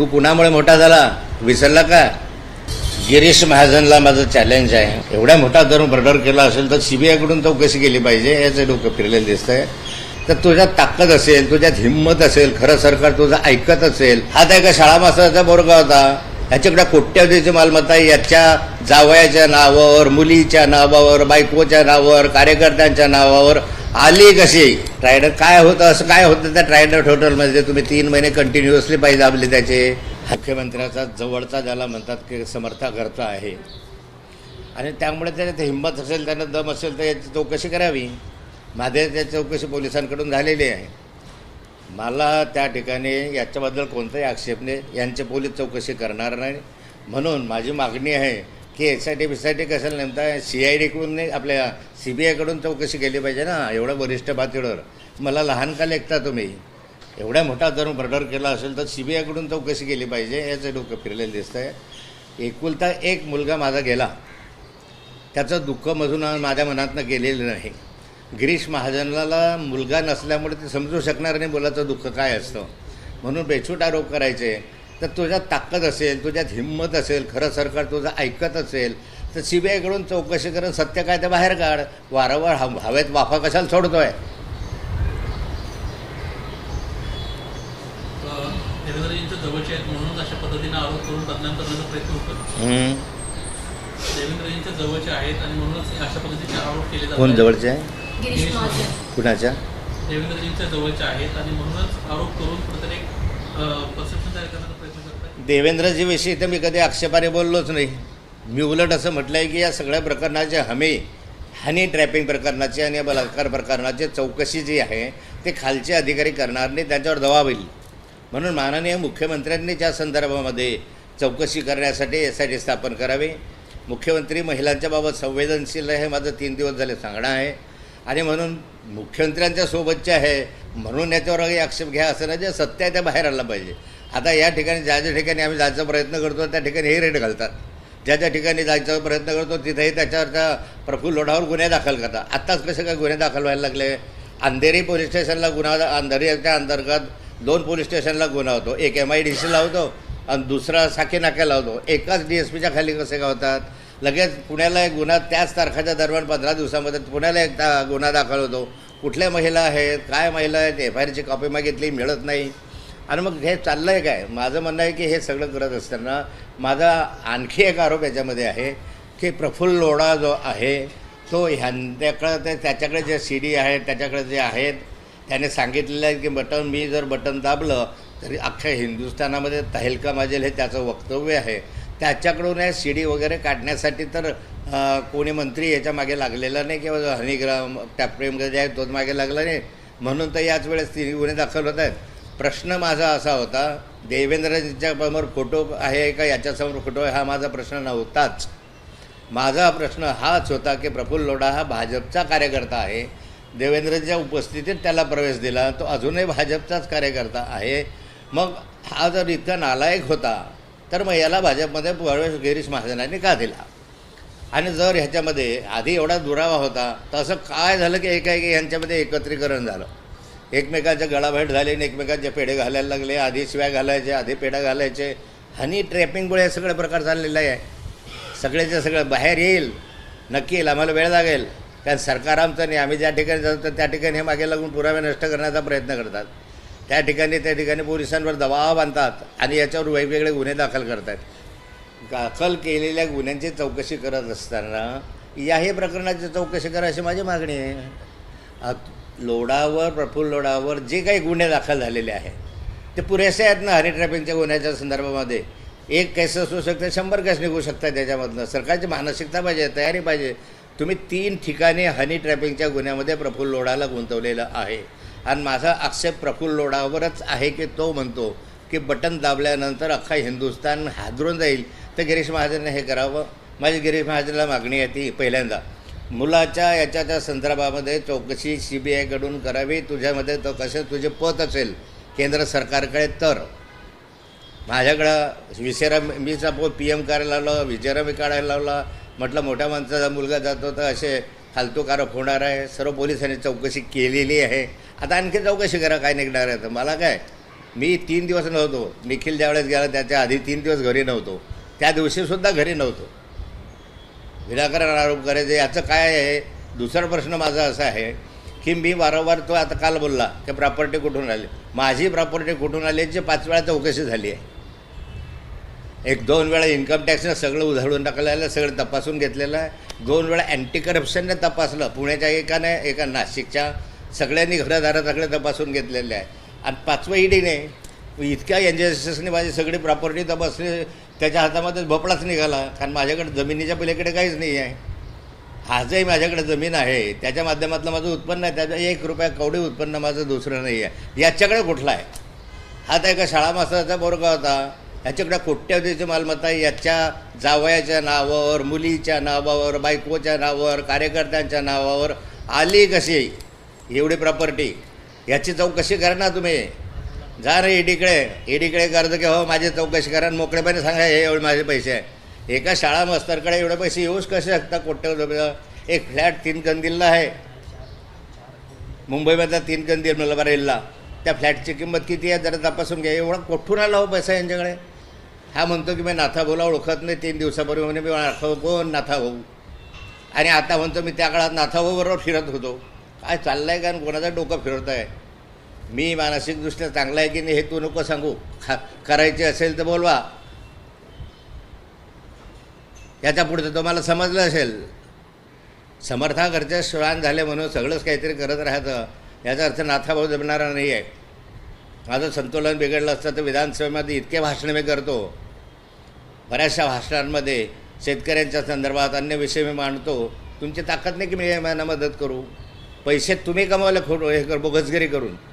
तू कुणामुळे मोठा झाला विसरला का? गिरीश महाजनला माझं चॅलेंज आहे. एवढ्या मोठा जर मर्डर केला असेल तर सीबीआयकडून चौकशी केली पाहिजे याचं डोकं फिरलेलं दिसतंय. तर तुझ्यात ताकद असेल तुझ्यात हिंमत असेल खरं सरकार तुझं ऐकत असेल. हा त्या एका शाळा मास्तराचा बोरगा होता. ह्याच्याकडे कोट्यावधीची मालमत्ता याच्या जावयाच्या नावावर मुलीच्या नावावर बायकोच्या नावावर कार्यकर्त्यांच्या नावावर आली कशी? ट्रायडर काय होतं असं काय होतं त्या ट्रायडर होटलमध्ये तुम्ही तीन महिने कंटिन्युअसली पाहिजे दाबले त्याचे. मुख्यमंत्र्याचा जवळचा ज्याला म्हणतात की समर्थाकर्ता आहे. आणि त्यामुळे त्याच्यात हिंमत असेल त्यांना दम असेल तर याची चौकशी करावी. माझ्या चौकशी पोलिसांकडून झालेली आहे. मला त्या ठिकाणी याच्याबद्दल कोणताही आक्षेप नाही यांचे पोलीस चौकशी करणार नाही. म्हणून माझी मागणी आहे की S I T B I T कशाला नेमता? सी आय डीकडून नाही आपल्या सी बी आयकडून चौकशी केली पाहिजे ना एवढं वरिष्ठ पातळीवर. मला लहान का लेखता तुम्ही. एवढ्या मोठा जर मर्डर केला असेल तर सी बी आयकडून चौकशी केली पाहिजे याचं डोकं फिरलेलं दिसतंय. एकुलता एक मुलगा माझा गेला. त्याचं दुःख मधून माझ्या मनातनं गेलेलं नाही. गिरीश महाजनाला मुलगा नसल्यामुळे ते समजू शकणार नाही मुलाचं दुःख काय असतं. म्हणून बेछूट आरोप करायचे. तर तुझ्यात ताकद असेल तुझ्यात हिंमत असेल खरं सरकार तुझं ऐकत असेल तर सी बी आयकडून चौकशी करून सत्य काय ते बाहेर काढ. वारंवार हव हवेत वाफा कशाला सोडतोय? देवेंद्रजींच्या जवळचे आहेत म्हणूनच अशा पद्धतीने आरोप करून बदनाम करण्याचा प्रयत्न होतो हम्म. देवेंद्रजींच्या जवळचे आहेत आणि म्हणूनच अशा पद्धतीचे आरोप केले कोण जवळचे? आहे गिरीश महाजन. कुणाच्या? देवेंद्रजींच्या जवळचे आहेत आणि म्हणूनच आरोप करून कुठेतरी परसेप्शन तयार करण्याचा देवेंद्रजीविषयी तर मी कधी आक्षेपाने बोललोच नाही. मी उलट असं म्हटलं आहे की या सगळ्या प्रकरणाचे हमी हनी ट्रॅपिंग प्रकरणाची आणि बलात्कार प्रकरणाची चौकशी जी आहे ते खालचे अधिकारी करणार नाही त्यांच्यावर दबाव येईल म्हणून माननीय मुख्यमंत्र्यांनी त्या संदर्भामध्ये चौकशी करण्यासाठी एस आय टी स्थापन करावी. मुख्यमंत्री महिलांच्या बाबत संवेदनशील आहे हे माझं तीन दिवस झाले सांगणं आहे. आणि म्हणून मुख्यमंत्र्यांच्या सोबतचे आहे म्हणून याच्यावर काही आक्षेप घ्या असं नाही जे सत्य आहे बाहेर आलं पाहिजे. आता या ठिकाणी ज्या ज्या ठिकाणी आम्ही जायचा प्रयत्न करतो त्या ठिकाणी हे रेट घालतात. ज्या ज्या ठिकाणी जायचा प्रयत्न करतो तिथेही त्याच्यावरच्या प्रफुल्ल लोढावर गुन्हे दाखल करतात. आत्ताच कसे काय गुन्हे दाखल व्हायला लागले? अंधेरी पोलीस स्टेशनला गुन्हा अंधेरीच्या अंतर्गत दोन पोलीस स्टेशनला गुन्हा होतो. एक एम आय डी सीला होतो आणि दुसरा साखी नाक्याला होतो. एकाच डी एस पीच्या खाली कसे गावतात होतात? लगेच पुण्याला एक गुन्हा त्याच तारखेच्या दरम्यान पंधरा दिवसामध्ये पुण्याला एक गुन्हा दाखल होतो. कुठल्या महिला आहेत? काय महिला आहेत? एफ आय आरची कॉपी मागितली मिळत नाही. आणि मग हे चाललं आहे काय? माझं म्हणणं आहे की हे सगळं करत असताना माझा आणखी एक आरोप याच्यामध्ये आहे की प्रफुल्ल लोढा जो आहे तो ह्यांच्याकडं ते त्याच्याकडे जे सी डी आहेत त्याच्याकडे जे आहेत त्याने सांगितलेलं आहे की बटन मी जर बटन दाबलं तरी अख्ख्या हिंदुस्थानामध्ये तहलका माजेल हे त्याचं वक्तव्य आहे. त्याच्याकडून हे सी डी वगैरे काढण्यासाठी तर कोणी मंत्री याच्या मागे लागलेला नाही किंवा हनीग्राम टॅप्रेम जे आहे तोच मागे लागला नाही. म्हणून तर याच वेळेस तिन्ही गुन्हे दाखल होत आहेत. प्रश्न माझा असा होता देवेंद्रजींच्या समोर फोटो आहे का याच्यासमोर फोटो आहे हा माझा प्रश्न नव्हताच. माझा प्रश्न हाच होता की प्रफुल्ल लोढा हा भाजपचा कार्यकर्ता आहे. देवेंद्रच्या उपस्थितीत त्याला प्रवेश दिला तो अजूनही भाजपचाच कार्यकर्ता आहे. मग हा जर इतका नालायक होता तर मग याला भाजपमध्ये प्रवेश गिरीश महाजनांनी का दिला? आणि जर ह्याच्यामध्ये आधी एवढा दुरावा होता तर असं काय झालं की एकाएकी ह्यांच्यामध्ये एकत्रीकरण झालं? एकमेकांच्या गळाभेट झाली आणि एकमेकांचे पेढे घालायला लागले आधी शिव्या घालायचे आधी पेढा घालायचे. हनी ट्रॅपिंगमुळे हे सगळं प्रकार चाललेलं आहे. सगळ्याच्या सगळं बाहेर येईल नक्की येईल आम्हाला वेळ लागेल. कारण सरकार आमचं नाही आम्ही ज्या ठिकाणी जातो तर त्या ठिकाणी हे मागे लागून पुरावे नष्ट करण्याचा प्रयत्न करतात. त्या ठिकाणी त्या ठिकाणी पोलिसांवर दबाव बांधतात आणि याच्यावर वेगवेगळे गुन्हे दाखल करतात. दाखल केलेल्या गुन्ह्यांची चौकशी करत असताना याही प्रकरणाची चौकशी करा अशी माझी मागणी आहे. लोडावर प्रफुल्ल लोडावर जे काही गुन्हे दाखल झालेले आहेत ते पुरेसे आहेत ना हरी ट्रॅपिंगच्या गुन्ह्याच्या संदर्भामध्ये? एक केस असू शकते शंभर केस निघू शकतात त्याच्यामधनं. सरकारची मानसिकता पाहिजे तयारी पाहिजे. तुम्ही तीन ठिकाणी हनी ट्रॅपिंगच्या गुन्ह्यामध्ये प्रफुल्ल लोढाला गुंतवलेलं आहे. आणि माझा आक्षेप प्रफुल्ल लोढावरच आहे की तो म्हणतो की बटन दाबल्यानंतर अख्खा हिंदुस्थान हादरून जाईल. तर गिरीश महाजनने हे करावं? माझी गिरीश महाजनला मागणी आहे ती पहिल्यांदा. मुलाच्या याच्याच्या संदर्भामध्ये चौकशी सी बी आयकडून करावी. तुझ्यामध्ये तो कसं तुझे पत असेल केंद्र सरकारकडे तर. माझ्याकडं विसेरा मीचा पो पी एम करायला लावलं विजेरा मी काढायला लावला. म्हटलं मोठ्या माणसाचा मुलगा जातो तर असे फालतूकारक होणार आहे. सर्व पोलिसांनी चौकशी केलेली आहे. आता आणखी चौकशी करा काय निघणार आहे तर. मला काय? मी तीन दिवस नव्हतो. निखिल ज्यावेळेस गेला त्याच्या आधी तीन दिवस घरी नव्हतो. त्या दिवशीसुद्धा घरी नव्हतो. विनाकारण आरोप करायचे याचं काय आहे? दुसरा प्रश्न माझा असा आहे की मी वारंवार तो आता काल बोलला की प्रॉपर्टी कुठून आली? माझी प्रॉपर्टी कुठून आली याची पाच वेळा चौकशी झाली आहे. एक दोन वेळा इन्कम टॅक्सनं सगळं उधळून टाकलेलं सगळं तपासून घेतलेलं आहे. दोन वेळा अँटी करप्शनने तपासलं. पुण्याच्या एकाने एका नाशिकच्या सगळ्यांनी घरादारात सगळे तपासून घेतलेले आहे. आणि पाचवं ईडीने इतक्या एन जी एस एसने माझी सगळी प्रॉपर्टी तपासली त्याच्या हातामध्ये भोपळाच निघाला. कारण माझ्याकडे जमिनीच्या पलीकडे काहीच नाही आहे. आजही माझ्याकडे जमीन आहे. त्याच्या माध्यमातलं माझं उत्पन्न आहे. त्याचं एक रुपया कवडी उत्पन्न माझं दुसरं नाही आहे. याच्याकडे कुठला आहे? हा तर एका शाळा मास्तराचा बोरगा होता. ह्याच्याकडे कोट्यवधीची मालमत्ता आहे. याच्या जावयाच्या नावावर मुलीच्या नावावर बायकोच्या नावावर कार्यकर्त्यांच्या नावावर आली कशी? एवढी प्रॉपर्टी याची चौकशी करा ना तुम्ही. जा रे ईडीकडे ईडीकडे कर्ज की हो माझी चौकशी करा मोकळेपणे सांगा हे एवढे माझे पैसे आहे. एका शाळा मास्तरकडे एवढे पैसे येऊच कसे शकतात कोट्यवधी एक फ्लॅट तीन कंदीलला आहे. मुंबईमधला तीन कंदील मलबारेलला त्या फ्लॅटची किंमत किती आहे? जरा तपासून घ्या. एवढा कुठून आला हो पैसा यांच्याकडे? हा म्हणतो की मी नाथा बोला ओळखत नाही. तीन दिवसापूर्वी म्हणे मी नाथा कोण नाथा भाऊ? आणि आता म्हणतो मी त्या काळात नाथा भाऊ बरोबर फिरत होतो. काय चाललं आहे का कोणाचं डोकं फिरत आहे मी मानसिकदृष्ट्या चांगला आहे की नाही हे तू नको सांगू. खा करायचे असेल तर बोलवा. याच्यापुढे तर तुम्हाला समजलं असेल. समर्थाकडचे श्वान झाले म्हणून सगळंच काहीतरी करत राहतं. याचा अर्थ नाथाभाऊ जमणारा नाही आहे. माझं संतुलन बिघडलं असतं तर विधानसभेमध्ये इतके भाषणं मी करतो. बऱ्याचशा भाषणांमध्ये शेतकऱ्यांच्या संदर्भात अन्य विषय मी मांडतो. तुमची ताकद नाही की मी यांना मदत करू? पैसे तुम्ही कमावले खोट हे कर बोगसगिरी करून.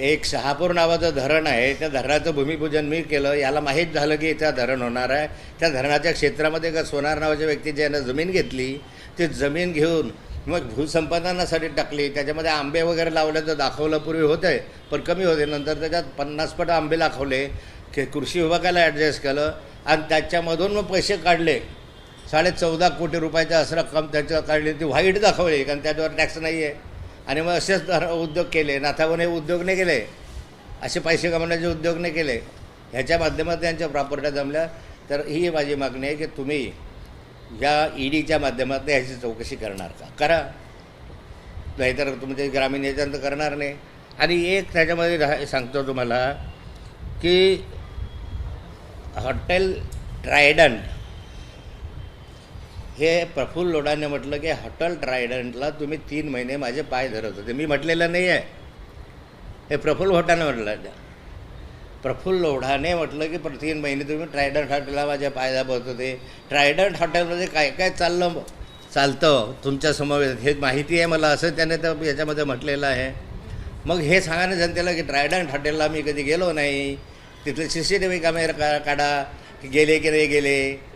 एक शहापूर नावाचं धरण आहे. त्या धरणाचं भूमिपूजन मी केलं. याला माहीत झालं की इथं धरण होणार आहे. त्या धरणाच्या क्षेत्रामध्ये एका सोनार नावाच्या व्यक्ती ज्यानं जमीन घेतली. ती जमीन घेऊन मग भूसंपादनासाठी टाकली. त्याच्यामध्ये आंबे वगैरे लावल्याचं दाखवलं पूर्वी होते पण कमी होते. नंतर त्याच्यात पन्नास पट आंबे दाखवले. की कृषी विभागाला ॲडजस्ट केलं आणि त्याच्यामधून मग पैसे काढले. साडे चौदा कोटी रुपयाचा असं रक्कम त्याच्यावर काढली. ती व्हाईट दाखवली कारण त्याच्यावर टॅक्स नाही आहे आणि मग असेच धर उद्योग केले नाथावन हे उद्योग नाही केले असे पैसे कमवण्याचे उद्योग नाही केले. ह्याच्या माध्यमातून त्यांच्या प्रॉपर्ट्या जमल्या. तर ही माझी मागणी आहे की तुम्ही या ईडीच्या माध्यमातून ह्याची चौकशी करणार का? करा. नाहीतर तुमचे ग्रामीण याच्यानंतर करणार नाही. आणि एक त्याच्यामध्ये रा- सांगतो तुम्हाला की हॉटेल ट्रायडंट हे प्रफुल्ल लोढाने म्हटलं की हॉटेल ट्रायडंटला तुम्ही तीन महिने माझे पाय धरत होते. मी म्हटलेलं नाही आहे हे प्रफुल्ल होटाने म्हटलं. प्रफुल्ल लोढाने म्हटलं की प्र- तीन महिने तुम्ही ट्रायडंट हॉटेलला माझ्या पाय दाबत होते. ट्रायडंट हॉटेलमध्ये काय काय चाललं? चालतं. तुमच्यासमोर हे माहिती आहे मला असं त्याने तर याच्यामध्ये म्हटलेलं आहे. मग हे सांगाने जनतेला की ट्रायडंट हॉटेलला मी कधी गेलो नाही. तिथले C C T V camera का काढा. की गेले की नाही गेले?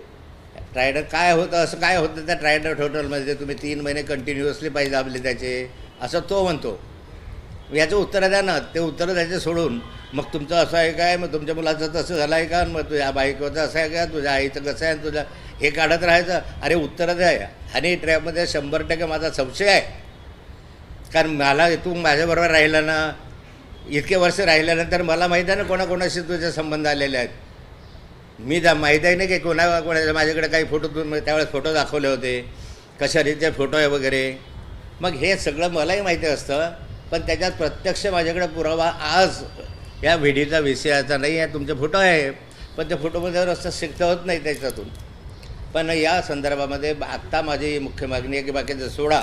ट्रायडर काय होतं असं काय होतं त्या ट्रायडर हॉटेलमध्ये तुम्ही तीन महिने कंटिन्युअसली पाहिजे दाबले त्याचे? असं तो म्हणतो. याचं उत्तरं द्या ना ते उत्तरं द्यायचे सोडून. मग तुमचं असं आहे काय? मग तुमच्या मुलाचं तसं झालं आहे का? मग तुझ्या बायकोचं असं आहे का? तुझ्या आईचं कसं आहे? तुझ्या हे काढत राहायचं? अरे उत्तर द्या. आणि ट्रॅपमध्ये शंभर टक्के माझा संशय आहे. कारण मला तू माझ्याबरोबर राहिला ना इतके वर्ष राहिल्यानंतर मला माहीत आहे ना कोणाकोणाशी तुझे संबंध आलेले आहेत. मी जा माहीत आहे ना की कोणा कोणाच्या माझ्याकडे काही फोटो तुम्ही त्यावेळेस फोटो दाखवले होते. कशा रीतीचे फोटो आहे वगैरे. मग हे सगळं मलाही माहिती असतं. पण त्याच्यात प्रत्यक्ष माझ्याकडे पुरावा आज या व्हिडिओचा विषयाचा नाही आहे तुमचे फोटो आहे. पण त्या फोटोमध्ये रस्ता शिकता होत नाही त्याच्यातून. पण या संदर्भामध्ये आत्ता माझी मुख्य मागणी आहे की बाकीचं सोडा.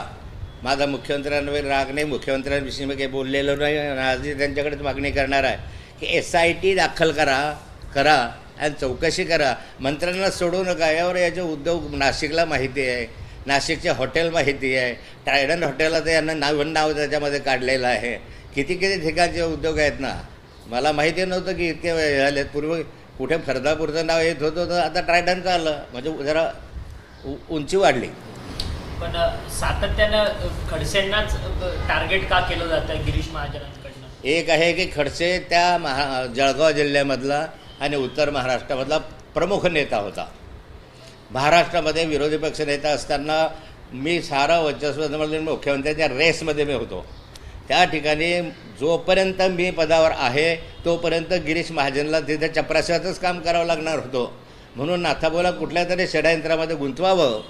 माझा मुख्यमंत्र्यांवर राग नाही. मुख्यमंत्र्यांविषयी मी काही बोललेलो नाही. आज आजही त्यांच्याकडेच मागणी करणार आहे की एस आय टी दाखल करा. करा. आणि चौकशी करा. मंत्र्यांना सोडू नका. यावर याचे उद्योग नाशिकला माहिती आहे. नाशिकचे हॉटेल माहिती आहे. ट्रायडन हॉटेलला तर यांना नाव नाव त्याच्यामध्ये काढलेलं आहे. किती किती ठिकाणचे उद्योग आहेत ना? मला माहिती नव्हतं की इतके वेळ झाले पूर्वी कुठे फरदापूरचं नाव येत होतं तर आता ट्रायडनचं आलं. म्हणजे जरा उंची वाढली. पण सातत्यानं खडसेंनाच टार्गेट का केलं जातं गिरीश महाजनांकडनं? एक आहे की खडसे त्या महा जळगाव जिल्ह्यामधला आणि उत्तर महाराष्ट्रामधला प्रमुख नेता होता. महाराष्ट्रामध्ये विरोधी पक्ष नेता असताना मी सारा वर्चस्व मुख्यमंत्र्यांच्या रेसमध्ये मी होतो. त्या ठिकाणी जोपर्यंत मी पदावर आहे तोपर्यंत गिरीश महाजनला तिथे चपराशाचंच काम करावं लागणार होतो. म्हणून नाथाबोला कुठल्या तरी षडयंत्रामध्ये गुंतवावं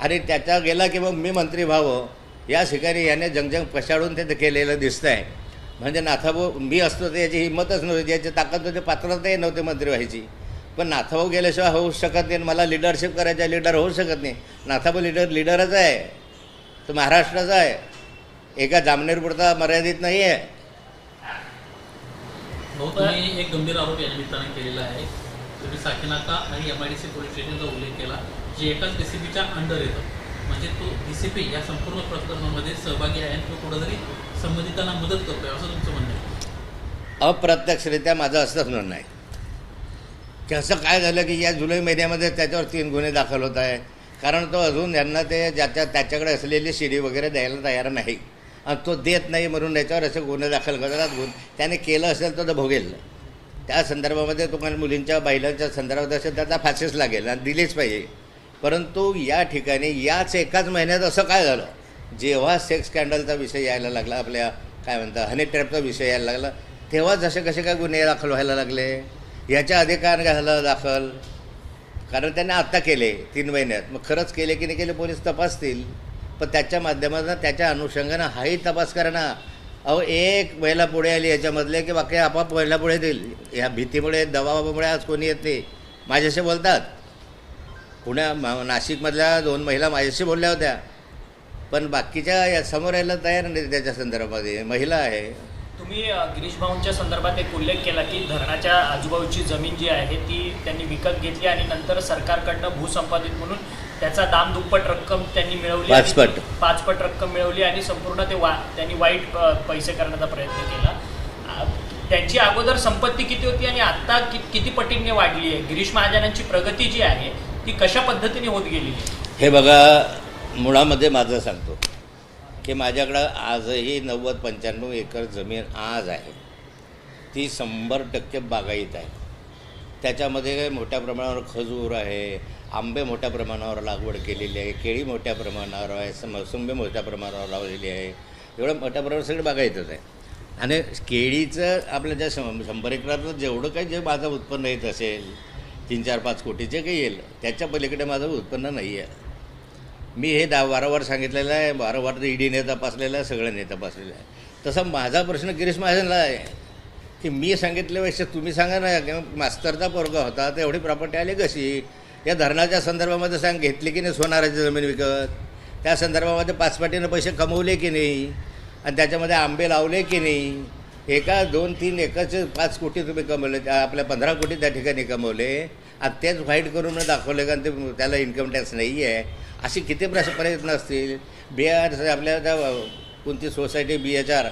आणि त्याच्या गेला की मग मी मंत्री व्हावं या ठिकाणी याने जंगजंग पछाडून ते केलेलं दिसतं आहे म्हणजे नाथाभाऊ मी असतो तर याची हिंमतच नव्हती. याची ताकद नव्हती पात्रताही नव्हते मंत्री व्हायची. पण नाथाभाऊ गेल्याशिवाय होऊ शकत नाही मला लिडरशिप करायचं लिडर होऊ शकत नाही. नाथाभाऊ लिडर लिडरच आहे. तो महाराष्ट्राचा आहे. एका जामनेरपुरता मर्यादित नाही आहे. तुम्ही एक गंभीर आरोप या निमित्ताने केलेला आहे. तुम्ही साकीनाका आणि M I D C police स्टेशनचा उल्लेख केला जे एकाच डीसीपीच्या अंडर येतं. म्हणजे तो डीसीपी या संपूर्ण प्रकरणामध्ये सहभागी आहे आणि तो कुठंतरी संबंधितांना मदत करतोय असं तुमचं म्हणणं आहे. अप्रत्यक्षरित्या माझं असंच म्हणणं आहे. की असं काय झालं की या जुलै महिन्यामध्ये त्याच्यावर तीन गुन्हे दाखल होत आहे कारण तो अजून यांना ते ज्याच्या त्याच्याकडे असलेली शिडी वगैरे द्यायला तयार नाही. आणि तो देत नाही म्हणून याच्यावर असे गुन्हे दाखल करतात. गुन्हे त्याने केलं असेल तर तो भोगेल. त्या संदर्भामध्ये तुम्हाला मुलींच्या महिलांच्या संदर्भात असेल त्याचा फाशीच लागेल आणि दिलीच पाहिजे. परंतु या ठिकाणी याच एकाच महिन्यात असं काय झालं? जेव्हा सेक्स स्कॅन्डलचा विषय यायला लागला आपल्या काय म्हणतात हनी ट्रॅपचा विषय यायला लागला तेव्हा जसे कसे काय गुन्हे दाखल व्हायला लागले? याच्या आधी काय झालं दाखल? कारण त्यांनी आत्ता केले तीन महिन्यात. मग खरंच केले की नाही केले पोलीस तपासतील. पण त्याच्या माध्यमातून त्याच्या अनुषंगानं हाही तपास करणं. अहो एक महिला पुढे आली याच्यामधले की बाकी आपाप महिला पुढे येतील. ह्या भीतीमुळे दबावामुळे आज कोणी येत माझ्याशी बोलतात. पुण्या नाशिकमधल्या दोन महिला माझ्याशी बोलल्या होत्या. पण बाकीच्या या समोर यायला तयार नाही त्याच्या संदर्भामध्ये. महिला आहे. तुम्ही गिरीश भाऊंच्या संदर्भात एक उल्लेख केला की धरणाच्या आजूबाजूची जमीन जी आहे ती त्यांनी विकत घेतली आणि नंतर सरकारकडनं भूसंपादित म्हणून त्याचा दाम दुप्पट रक्कम त्यांनी मिळवली पाचपट. पाचपट रक्कम मिळवली आणि संपूर्ण ते वा त्यांनी वाईट पैसे करण्याचा प्रयत्न केला. त्यांची अगोदर संपत्ती किती होती आणि आता कि किती पटीने वाढली आहे? गिरीश महाजनांची प्रगती जी आहे ती कशा पद्धतीने होत गेली? हे बघा मुळामध्ये माझं सांगतो. की माझ्याकडं आजही नव्वद पंच्याण्णव एकर जमीन आज आहे. ती शंभर टक्के बागायत आहे. त्याच्यामध्ये मोठ्या प्रमाणावर खजूर आहे आंबे मोठ्या प्रमाणावर लागवड केलेली आहे केळी मोठ्या प्रमाणावर आहे मोसंबी मोठ्या प्रमाणावर लावलेली आहे. एवढं मोठ्या प्रमाणावर सगळं बागायतच आहे. आणि केळीचं आपल्या ज्या शं शंभर एकरातलं जेवढं काही जे माझं उत्पन्न येत असेल तीन चार पाच कोटीचे काही येईल. त्याच्या पलीकडे माझं उत्पन्न नाही आहे मी हे दा वारंवार सांगितलेलं आहे. वारंवार ईडीने तपासलेलं आहे सगळ्यांनी तपासलेलं आहे. तसा माझा प्रश्न गिरीश महाजनला आहे की मी सांगितल्यापेक्षा तुम्ही सांगा ना की मास्तरचा पोरगा होता तर एवढी प्रॉपर्टी आली कशी? या धरणाच्या संदर्भामध्ये सांग घेतली की नाही सोनाराची जमीन विकत? त्या संदर्भामध्ये पाचपाटीनं पैसे कमवले की नाही? आणि त्याच्यामध्ये आंबे लावले की नाही? एका दोन तीन एकाचे पाच कोटी तुम्ही कमवले त्या आपल्या पंधरा कोटी त्या ठिकाणी कमवले. आणि तेच व्हाईट करून दाखवले कारण ते त्याला इन्कम टॅक्स नाही आहे अशी किती प्रश प्रयत्न असतील? बी आर आपल्या त्या कोणती सोसायटी बी एच आर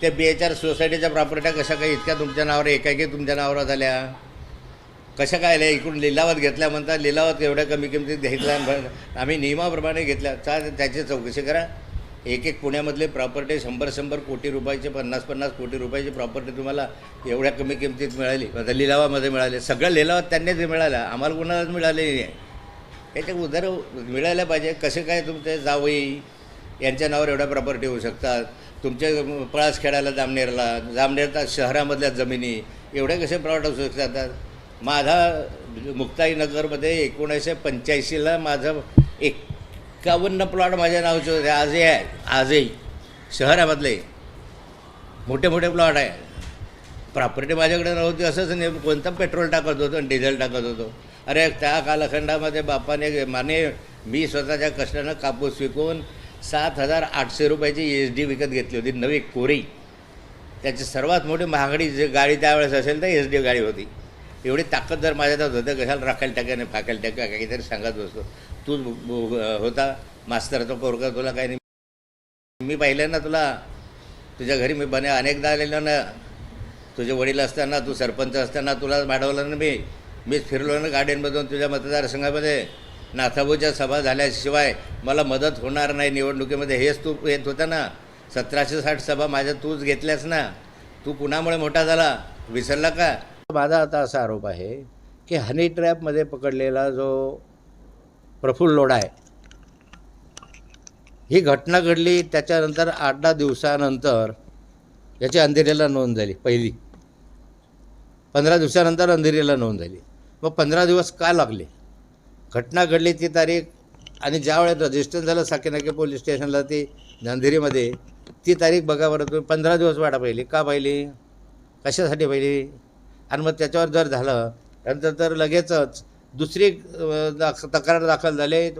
त्या बी एच आर सोसायटीच्या प्रॉपर्ट्या कशा काय इतक्या तुमच्या नावावर एकाएकी तुमच्या नावावर झाल्या? कशा काय आल्या? इकडून लिलावात घेतल्या म्हणतात लिलावात एवढ्या कमी किमतीत घेतल्या आम्ही नियमाप्रमाणे घेतल्या. चा त्याची चौकशी करा. एक एक पुण्यामधले प्रॉपर्टी शंभर शंभर कोटी रुपयाचे पन्नास पन्नास कोटी रुपयाची प्रॉपर्टी तुम्हाला एवढ्या कमी किमतीत मिळाली. आता लिलावामध्ये मिळाले. सगळ्या लिलावात त्यांनीच मिळाल्या आम्हाला कोणालाच मिळालेली नाही. याच्या उधार मिळायला पाहिजे. कसे काय तुमचे जावई यांच्या नावावर एवढ्या प्रॉपर्टी होऊ शकतात? तुमच्या पळास खेळायला जामनेरला जामनेरचा शहरामधल्या जमिनी एवढ्या कसे प्लॉट असू शकतात? माझा मुक्ताईनगरमध्ये एकोणीसशे पंच्याऐंशीला माझं एक एकावन्न प्लॉट माझ्या नावाचे होते. आजही आहे. आजही. शहरामधले. मोठे मोठे प्लॉट आहे. प्रॉपर्टी माझ्याकडे नव्हती. असंच नाही कोणतं पेट्रोल टाकत होतो आणि डिझेल टाकत होतो. अरे त्या कालखंडामध्ये बापाने माने मी स्वतःच्या कष्टानं कापूस विकून सात हजार आठशे रुपयाची एस डी विकत घेतली होती. नवी कोरी. त्याची सर्वात मोठी महागडी जी गाडी त्यावेळेस असेल तर एस डी गाडी होती. एवढी ताकद जर माझ्यातच होतं कशाला राखायला टाक्याने फाकायला टाक्या काहीतरी सांगत बसतो तू होता मास्तरचा पोरगा तुला काही नाही. मी पाहिलं ना तुला तुझ्या घरी मी बने अनेकदा आलेलो ना. तुझे वडील असताना तू सरपंच असताना तुला वाढवलं ना मी. मीच फिरलो ना गार्डनमधून तुझ्या मतदारसंघामध्ये. नाथाबूच्या सभा झाल्याशिवाय मला मदत होणार नाही निवडणुकीमध्ये. हेच तू येत होता ना. सतराशे साठ सभा माझ्या तूच घेतल्यास ना. तू कुणामुळे मोठा झाला? विसरला का? माझा आता असा आरोप आहे की हनी ट्रॅपमध्ये पकडलेला जो प्रफुल्ल लोढा आहे. ही घटना घडली त्याच्यानंतर आठ दहा दिवसानंतर याची अंधेरीला नोंद झाली पहिली. पंधरा दिवसानंतर अंधेरीला नोंद झाली. मग पंधरा दिवस का लागले? घटना घडली ती तारीख आणि ज्या वेळेत रजिस्टर झालं साकेनाके पोलीस स्टेशनला ती अंधेरीमध्ये ती तारीख बघा बरं तुम्ही पंधरा दिवस वाटा पाहिली. का पाहिली? कशासाठी पाहिली? आणि मग त्याच्यावर जर झालं नंतर तर लगेचच दुसरी दाख तक्रार दाखल झाले.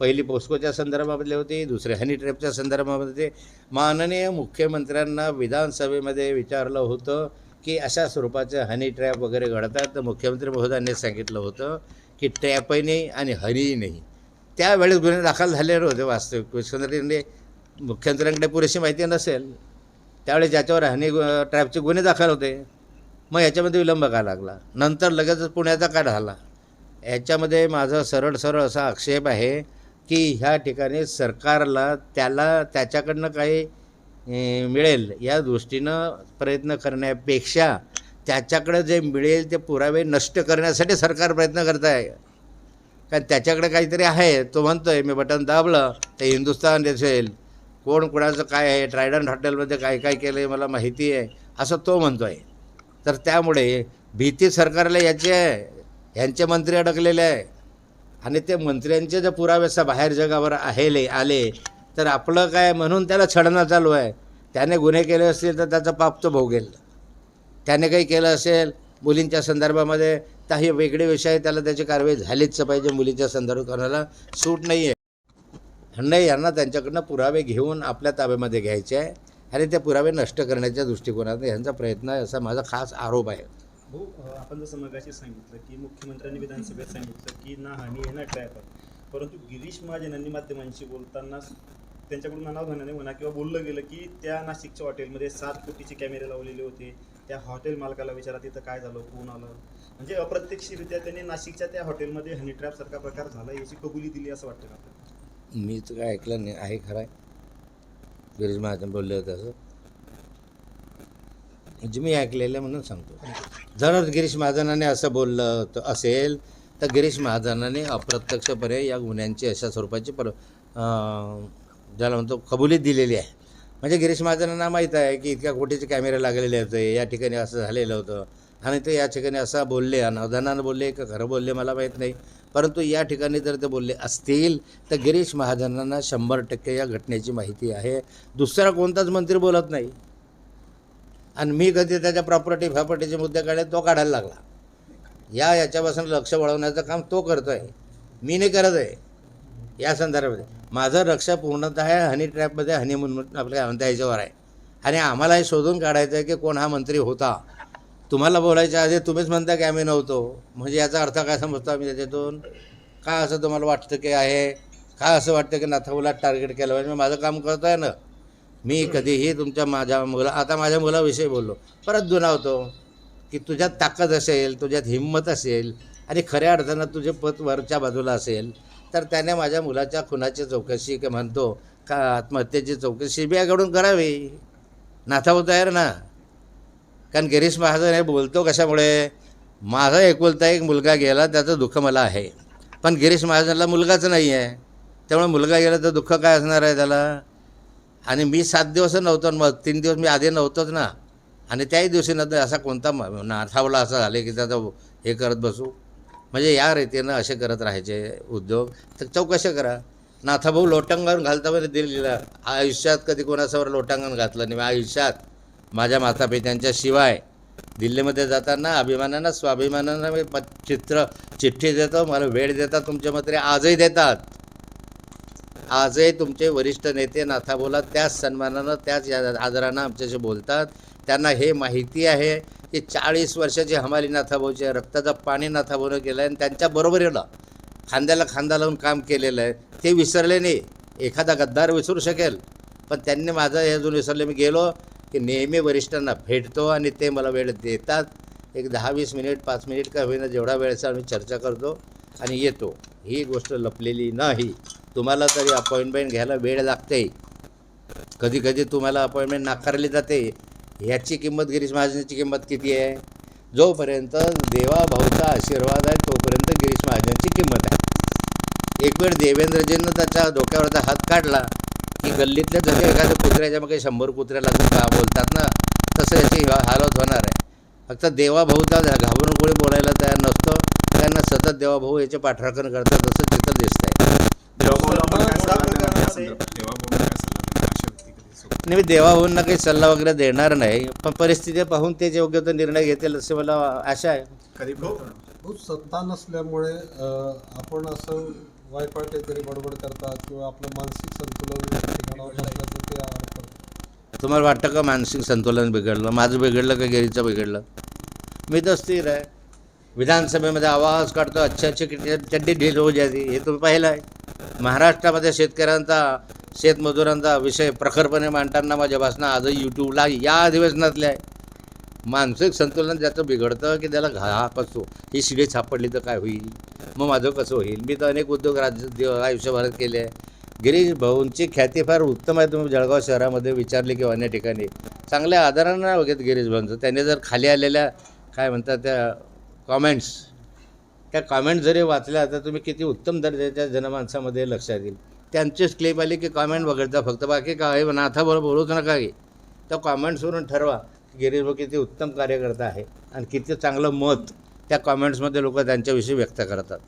पहिली पोस्कोच्या संदर्भामधले होती दुसरे हनी ट्रॅपच्या संदर्भामध्ये माननीय मुख्यमंत्र्यांना विधानसभेमध्ये विचारलं होतं की अशा स्वरूपाचं हनी ट्रॅप वगैरे घडतात. तर मुख्यमंत्री महोदयांनी सांगितलं होतं की ट्रॅपही नाही आणि हनीही नाही. त्यावेळेस गुन्हे दाखल झालेले होते वास्तविक. मुख्यमंत्र्यांनी म्हणजे मुख्यमंत्र्यांकडे पुरेशी माहिती नसेल. त्यावेळेस ज्याच्यावर हनी ट्रॅपचे गुन्हे दाखल होते मग याच्यामध्ये विलंब का लागला? नंतर लगेचच पुण्याचा काय झाला याच्यामध्ये माझा सरळ सरळ असा आक्षेप आहे की ह्या ठिकाणी सरकारला त्याला त्याच्याकडनं काही मिळेल या दृष्टीनं प्रयत्न करण्यापेक्षा त्याच्याकडे जे मिळेल ते पुरावे नष्ट करण्यासाठी सरकार प्रयत्न करत आहे कारण त्याच्याकडे काहीतरी आहे. तो म्हणतो आहे मी बटन दाबलं ते हिंदुस्थान दिसेल. कोण कोणाचं काय आहे? ट्रायडंट हॉटेलमध्ये काय काय केलं आहे मला माहिती आहे. असं तो म्हणतो आहे तर त्यामुळे भीती सरकारला याची आहे. यांचे मंत्री अडकलेले आहे. आणि ते मंत्र्यांचे जर पुरावे बाहेर जगावर आहे आले तर आपलं काय म्हणून त्याला छडणं चालू आहे? त्याने गुन्हे केले असतील तर त्याचा पाप तो भोगेल. त्याने काही केलं असेल मुलींच्या संदर्भामध्ये काही वेगळे विषय त्याला त्याची कारवाई झालीच पाहिजे मुलीच्या संदर्भात. कोणाला सूट नाही आहे नाही यांना त्यांच्याकडनं पुरावे घेऊन आपल्या ताब्यामध्ये घ्यायचे आहे. आणि ते पुरावे नष्ट करण्याच्या दृष्टिकोनातून यांचा प्रयत्न आहे असा माझा खास आरोप आहे. हो, भाऊ आपण जसं मगाशी सांगितलं की मुख्यमंत्र्यांनी विधानसभेत सांगितलं की ना हानी आहे ना ट्रॅप आहे परंतु गिरीश महाजनांनी माध्यमांशी बोलताना त्यांच्याकडून अनावधानाने म्हणा किंवा बोललं गेलं की त्या नाशिकच्या हॉटेलमध्ये सात कोटीचे कॅमेरे लावलेले होते. त्या हॉटेल मालकाला विचारा तिथं काय झालं कोण आलं? म्हणजे अप्रत्यक्षरित्या त्यांनी नाशिकच्या त्या हॉटेलमध्ये हनी ट्रॅप सारखा प्रकार झाला याची कबुली दिली असं वाटतं का मी तर काय ऐकलं नाही आहे खरं आहे. गिरीश महाजन बोलले होते असं. म्हणजे मी ऐकलेलं म्हणून सांगतो. जर गिरीश महाजनाने असं बोललं होतं असेल तर गिरीश महाजनाने अप्रत्यक्षपणे या गुन्ह्यांची अशा स्वरूपाची पर ज्याला म्हणतो कबुली दिलेली आहे. म्हणजे गिरीश महाजनांना माहीत आहे की इतक्या कोटीचे कॅमेरे लागलेले होते या ठिकाणी असं झालेलं होतं. आणि ते या ठिकाणी असं बोलले अनवधानानं बोलले का खरं बोलले मला माहीत नाही. परंतु या ठिकाणी जर ते बोलले असतील तर गिरीश महाजनांना शंभर टक्के या घटनेची माहिती आहे. दुसरा कोणताच मंत्री बोलत नाही. आणि मी कधी त्याच्या प्रॉपर्टी फॅपर्टीचे मुद्दे काढले तो काढायला लागला. या याच्यापासून लक्ष वळवण्याचं काम तो करतो आहे मी नाही करत आहे. या संदर्भामध्ये. माझं लक्ष पूर्णतः हनी ट्रॅपमध्ये हनीमून आपल्या म्हणता याच्यावर आहे. आणि आम्हाला हे शोधून काढायचं आहे की कोण हा मंत्री होता. तुम्हाला बोलायच्या आधी तुम्हीच म्हणता की आम्ही नव्हतो. म्हणजे याचा अर्थ काय समजतो आम्ही त्याच्यातून? का असं तुम्हाला वाटतं की आहे? का असं वाटतं की नाथाऊला टार्गेट केलं? पाहिजे मी माझं काम करतो आहे ना. मी कधीही तुमच्या माझ्या मुला आता माझ्या मुलाविषयी बोललो. परत दुनावतो की तुझ्यात ताकद असेल तुझ्यात हिंमत असेल आणि खऱ्या अर्थानं तुझे पत वरच्या बाजूला असेल तर त्याने माझ्या मुलाच्या खुनाची चौकशी की म्हणतो का आत्महत्येची चौकशी बी आयकडून करावी. नाथाऊ तयार ना. कारण गिरीश महाजन हे बोलतो कशामुळे? माझा एकुलता एक मुलगा गेला त्याचं दुःख मला आहे. पण गिरीश महाजनला मुलगाच नाही आहे त्यामुळे मुलगा गेला तर दुःख काय असणार आहे त्याला? आणि मी सात दिवस नव्हतो मग तीन दिवस मी आधी नव्हतोच ना. आणि त्याही दिवशी नंतर असा कोणता नाथावला असं झाले की त्याचा हे करत बसू. म्हणजे या रीतीनं असे करत राहायचे उद्योग. तर चौकशी करा. नाथाभाऊ लोटांगण घालता म्हणजे दिल्लीला आयुष्यात कधी कोणासमोर लोटांगण घातलं नाही. मी आयुष्यात माझ्या मातापित्यांच्या शिवाय दिल्लीमध्ये जाताना अभिमानानं स्वाभिमानानं मी चित्र चिठ्ठी देतो. मला वेळ देतात तुमच्या मंत्री आजही देतात. आजही तुमचे वरिष्ठ नेते नाथाभोला त्याच सन्मानानं त्याच या- आदरानं आमच्याशी बोलतात. त्यांना हे माहिती आहे की चाळीस वर्षाची हमाली नाथाभाऊचे आहे रक्ताचं पाणी नाथाभाऊनं केलं आहे आणि त्यांच्या बरोबरीनं खांद्याला खांदा लावून काम केलेलं आहे. ते विसरले नाही. एखादा गद्दार विसरू शकेल. पण त्यांनी माझं हे अजून विसरले. मी गेलो की नेहमी वरिष्ठांना भेटतो आणि ते मला वेळ देतात. एक दहा वीस मिनिट पाच मिनिट का होईना जेवढा वेळेचा आम्ही चर्चा करतो आणि येतो. ही गोष्ट लपलेली नाही. तुम्हाला तरी अपॉइंटमेंट घ्यायला वेळ लागते. कधी कधी तुम्हाला अपॉइंटमेंट नाकारली जाते. ह्याची किंमत गिरीश महाजनाची किंमत किती आहे? जोपर्यंत देवाभाऊचा आशीर्वाद आहे तोपर्यंत गिरीश महाजनची किंमत आहे. एक वेळ देवेंद्रजींनं त्याच्या डोक्यावरचा हात काढला की गल्लीतल्या जरी एखाद्या कुत्र्याच्या मग शंभर कुत्र्याला का बोलतात ना तसं याची हालत होणार आहे. फक्त देवाभाऊचा घाबरून कोणी बोलायला तयार नसतो. त्यांना सतत देवाभाऊ याचे पाठराखण करतात असं तिथं दिसतंय. नाही मी देवाभाऊंना काही सल्ला वगैरे देणार नाही. पण परिस्थिती पाहून ते योग्य तो निर्णय घेतील असे मला आशा आहे. कधी खूप हो, सत्ता नसल्यामुळे आपण असं वायफाय काहीतरी बडबड करतात किंवा आपलं मानसिक संतुलन तुम्हाला वाटतं का मानसिक संतुलन बिघडलं? माझं बिघडलं का गिरीचं बिघडलं? मी तर स्थिर आहे. विधानसभेमध्ये आवाज काढतो अच्छे अच्छे चड्डी ढील हो जाती हे तुम्ही पाहिलं आहे. महाराष्ट्रामध्ये शेतकऱ्यांचा शेतमजुरांचा विषय प्रखरपणे मांडताना माझ्या भाषणं आजही यूट्यूबला या अधिवेशनातले आहे. मानसिक संतुलन ज्याचं बिघडतं की त्याला घा कसो ही शिडी सापडली तर काय होईल? मग माझं कसं होईल? मी तर अनेक उद्योग राज्य आयुष्यभरात केले आहे. गिरीश भाऊंची ख्याती फार उत्तम आहे तुम्ही जळगाव शहरामध्ये विचारली किंवा अन्य ठिकाणी. चांगल्या आदरानं वगैरे गिरीश भाऊंचं. त्याने जर खाली आलेल्या काय म्हणतात त्या कॉमेंट्स त्या कॉमेंट जरी वाचल्या तर तुम्ही किती उत्तम दर्जाच्या जनमानसामध्ये लक्षात येईल त्यांचेच क्लिप आली की कॉमेंट वगळता फक्त. बाकी काय नाथाबरोबर बोलूच नका की त्या कॉमेंट्सवरून ठरवा की गिरीश भाऊ किती उत्तम कार्यकर्ता आहे आणि किती चांगलं मत त्या कॉमेंट्समध्ये लोक त्यांच्याविषयी व्यक्त करतात.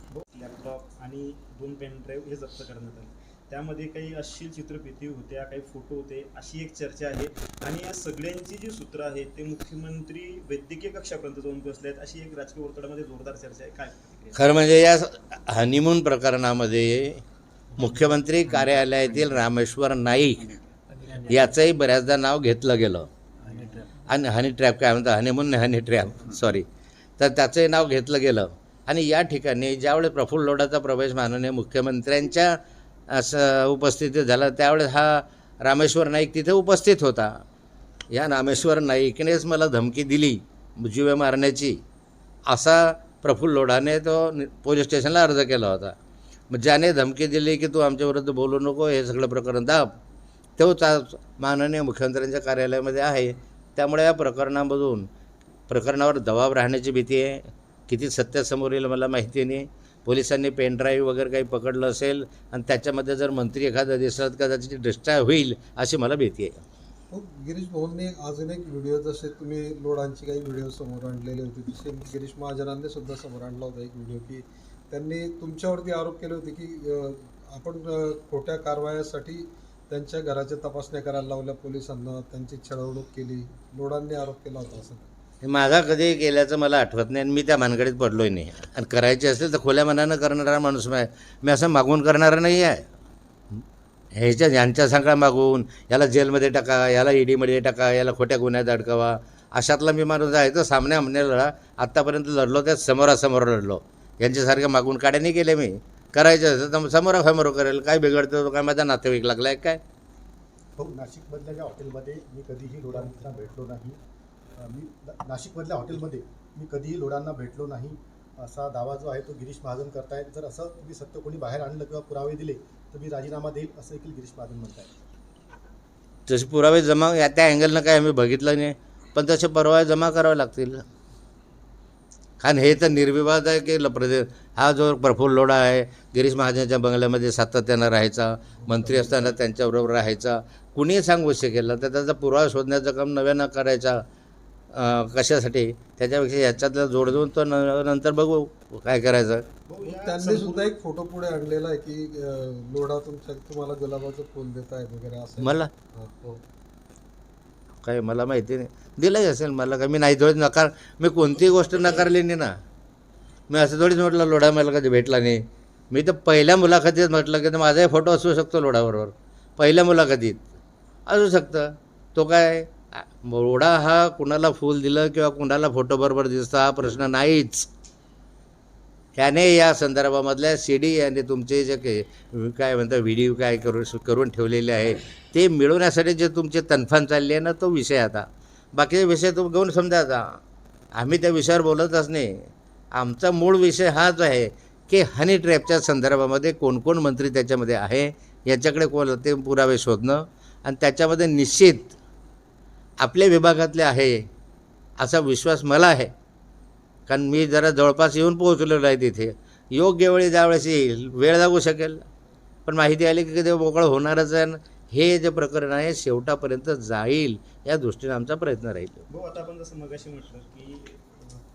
लॅपटॉप आणि दोन पेन ड्राईव्ह हे जप्त करण्यात आले. त्यामध्ये काही अश्लील चित्रफिती होत्या काही फोटो होते अशी एक चर्चा आहे. आणि या सगळ्यांची जी सूत्र आहेत ते मुख्यमंत्री वैद्यकीय कक्षापर्यंत जाऊन पोहोचले आहेत अशी एक राजकीय वर्तुळामध्ये जोरदार चर्चा आहे. काय? खरं म्हणजे या हनीमून प्रकरणामध्ये मुख्यमंत्री कार्यालयातील रामेश्वर नाईक याचंही बऱ्याचदा नाव घेतलं गेलं. आणि हनी ट्रॅप काय म्हणतात? हनीमून नाही हनी ट्रॅप सॉरी तर त्याचंही नाव घेतलं गेलं. आणि या ठिकाणी ज्यावेळेस प्रफुल्ल लोढाचा प्रवेश माननीय मुख्यमंत्र्यांच्या असं उपस्थितीत झाला. त्यावेळेस हा रामेश्वर नाईक तिथे उपस्थित होता. या रामेश्वर नाईकनेच मला धमकी दिली जीवे मारण्याची. असा प्रफुल्ल लोढाने तो नि- पोलीस स्टेशनला अर्ज केला होता. मग ज्याने धमकी दिली की तू आमच्याविरुद्ध बोलू नको हे सगळं प्रकरण दाब. तोच आज माननीय मुख्यमंत्र्यांच्या कार्यालयामध्ये आहे. त्यामुळे या प्रकरणामधून प्रकरणावर दबाव राहण्याची भीती आहे. किती सत्य समोर येईल मला माहिती नाही. पोलिसांनी पेनड्राईव्ह वगैरे काही पकडलं असेल आणि त्याच्यामध्ये जर मंत्री एखादा दिसला तर त्याची डिस्ट्रॉय होईल अशी मला भीती आहे. हो, गिरीश भाऊंनी अजून एक व्हिडिओ जसे तुम्ही लोडांची काही व्हिडिओ समोर आणलेले होते तसे गिरीश महाजनांनी सुद्धा समोर आणला होता एक व्हिडिओ की त्यांनी तुमच्यावरती आरोप केले होते की आपण खोट्या कारवायासाठी त्यांच्या घराच्या तपासण्या करायला लावल्या पोलिसांना त्यांची छळवणूक केली लोडांनी आरोप केला होता असं. माझा कधी केल्याचं मला आठवत नाही आणि मी त्या भानगडीत पडलोय नाही. आणि करायची असेल तर खोल्या मनानं करणारा माणूस आहे. मी असं मागून करणारा नाही आहे. ह्याच्या ह्यांच्या सांगा मागून याला जेलमध्ये टाका याला ईडीमध्ये टाका याला खोट्या गुन्ह्यात अडकावा. अशातला मी माणूस आहे तर सामने आमने लढा आत्तापर्यंत लढलो त्या समोरासमोर लढलो. यांच्यासारख्या मागून काड्या नाही केल्या मी. करायचं असेल तर समोरासमोर करेल. काय बिघडतं तो काय माझा नातेवाईक लागला आहे काय? हो नाशिकमधल्या ज्या हॉटेलमध्ये मी कधीही रोडांना भेटलो नाही. मी नाशिकमधल्या हॉटेलमध्ये मी कधीही लोडांना भेटलो नाही. असा दावा जो आहे तो गिरीश महाजन करतायत. जर असं तुम्ही सत्य कोणी बाहेर आणलं किंवा पुरावे दिले तर मी राजीनामा देईल असं देखील गिरीश महाजन म्हणतायत. तसे पुरावे जमा या त्या अँगलनं काय आम्ही बघितलं नाही. पण तसे पुरावे जमा करावे लागतील. कारण हे तर निर्विवाद आहे की प्रदे हा जो प्रफुल्ल लोढा आहे गिरीश महाजनच्या बंगल्यामध्ये सातत्यानं राहायचा मंत्री असताना त्यांच्याबरोबर राहायचा कुणीही सांगू शकेल. तर त्याचा पुरावा शोधण्याचं काम नव्यानं करायचा. कशासाठी? त्याच्यापेक्षा ह्याच्यातला जोड देऊन तो न- नंतर बघू काय करायचं. त्यांनी सुद्धा एक फोटो पुढे आणलेला आहे की लोढा तुमच्या तुम्हाला गुलाबाचं फुल देत आहेत वगैरे असं. मला? हा. काय मला माहिती नाही. दिलंही असेल मला काय मी नाही थोडीच नकार मी कोणतीही गोष्ट नकारली नाही ना. मी असं थोडीच म्हटलं लोढा मला कधी भेटला नाही. मी तर पहिल्या मुलाखतीत म्हटलं की माझाही फोटो असू शकतो लोढाबरोबर पहिल्या मुलाखतीत. असू शकतं. तो काय मोडा हा कुणाला फूल दिलं किंवा कुणाला फोटो बरोबर दिसतं हा प्रश्न नाहीच. त्याने या संदर्भामधल्या सी डी आणि तुमचे जे काही काय म्हणतात व्हिडिओ काय करू करून ठेवलेले आहे ते मिळवण्यासाठी जे तुमचे तनफान चालली आहे ना तो विषय आता. बाकीचे विषय तो घेऊन समजा आता. आम्ही त्या विषयावर बोलतच नाही. आमचा मूळ विषय हाच आहे की हनी ट्रॅपच्या संदर्भामध्ये कोणकोण मंत्री त्याच्यामध्ये आहे याच्याकडे कोण ते पुरावे शोधणं आणि त्याच्यामध्ये निश्चित आपल्या विभागातले आहे असा विश्वास मला आहे. कारण मी जरा जवळपास येऊन पोहोचलेलो आहे तिथे. योग्य वेळी ज्यावेळेस येईल वेळ लागू शकेल. पण माहिती आली की ते मोकळं होणारच आहे हे जे प्रकरण आहे शेवटापर्यंत जाईल या दृष्टीने आमचा प्रयत्न राहील. आता आपण जसं मगाशी म्हटलं की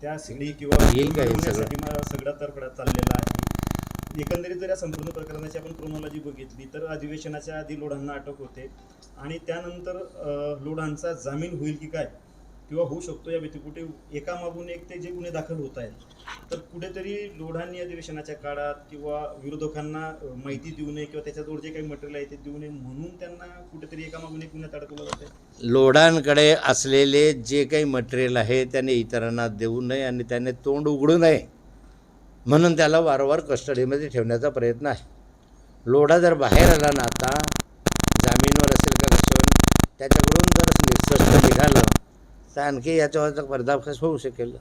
त्या सिडी किंवा येईल सगळं? तरफडा चाललेला आहे. एकंदरीत जर या संपूर्ण प्रकरणाची आपण क्रोनॉलॉजी बघितली तर अधिवेशनाच्या आधी लोढांना अटक होते. आणि त्यानंतर लोढांचा जामीन होईल की काय? किंवा होऊ शकतो या व्यतिकुठे एकामागून एक ते जे गुन्हे दाखल होत आहेत. तर कुठेतरी लोढांनी अधिवेशनाच्या काळात किंवा विरोधकांना माहिती देऊ नये किंवा त्याच्याजवळ जे काही मटेरियल आहे ते देऊ नये म्हणून त्यांना कुठेतरी एकामागून एक गुन्ह्यात अडकवलं जाते लोढांकडे असलेले जे काही मटेरियल आहे त्याने इतरांना देऊ नये आणि त्याने तोंड उघडू नये. म्हणून त्याला वारंवार कस्टडीमध्ये ठेवण्याचा प्रयत्न आहे. लोढा जर बाहेर आला ना आता जामीनवर असेल का कशावर त्याच्याकडून जर स्पष्ट निघालं तर आणखी याच्यावरचा पर्दाफाश होऊ शकेल.